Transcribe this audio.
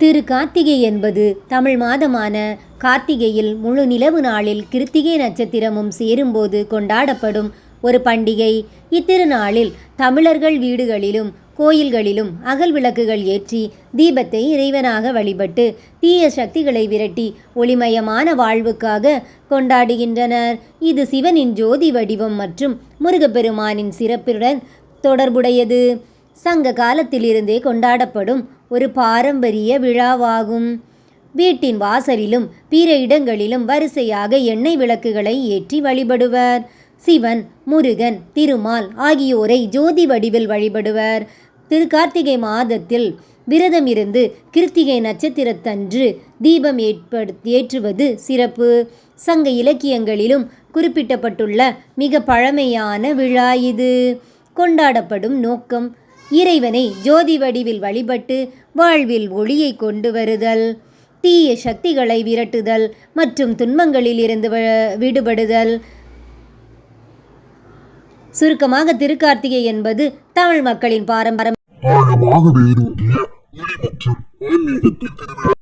திரு கார்த்திகை என்பது தமிழ் மாதமான கார்த்திகையில் முழு நிலவு நாளில் கிருத்திகை நட்சத்திரமும் சேரும்போது கொண்டாடப்படும் ஒரு பண்டிகை. இத்திருநாளில் தமிழர்கள் வீடுகளிலும் கோயில்களிலும் அகல் விளக்குகள் ஏற்றி தீபத்தை இறைவனாக வழிபட்டு தீய சக்திகளை விரட்டி ஒளிமயமான வாழ்வுக்காக கொண்டாடுகின்றனர். இது சிவனின் ஜோதி வடிவம் மற்றும் முருகப்பெருமானின் சிறப்புடன் தொடர்புடையது. சங்க காலத்திலிருந்தே கொண்டாடப்படும் ஒரு பாரம்பரிய விழாவாகும். வீட்டின் வாசலிலும் பிற இடங்களிலும் வரிசையாக எண்ணெய் விளக்குகளை ஏற்றி வழிபடுவர். சிவன் முருகன் திருமால் ஆகியோரை ஜோதி வடிவில் வழிபடுவர். திருக்கார்த்திகை மாதத்தில் விரதம் இருந்து கிருத்திகை நட்சத்திரத்தன்று தீபம் ஏற்படு ஏற்றுவது சிறப்பு. சங்க இலக்கியங்களிலும் குறிப்பிட்டப்பட்டுள்ள மிக பழமையான விழா இது. கொண்டாடப்படும் நோக்கம் இறைவனை ஜோதி வடிவில் வழிபட்டு வாழ்வில் ஒளியை கொண்டு வருதல் தீய சக்திகளை விரட்டுதல் மற்றும் துன்பங்களில் இருந்து விடுபடுதல். சுருக்கமாக திருக்கார்த்திகை என்பது தமிழ் மக்களின் பாரம்பரியம்.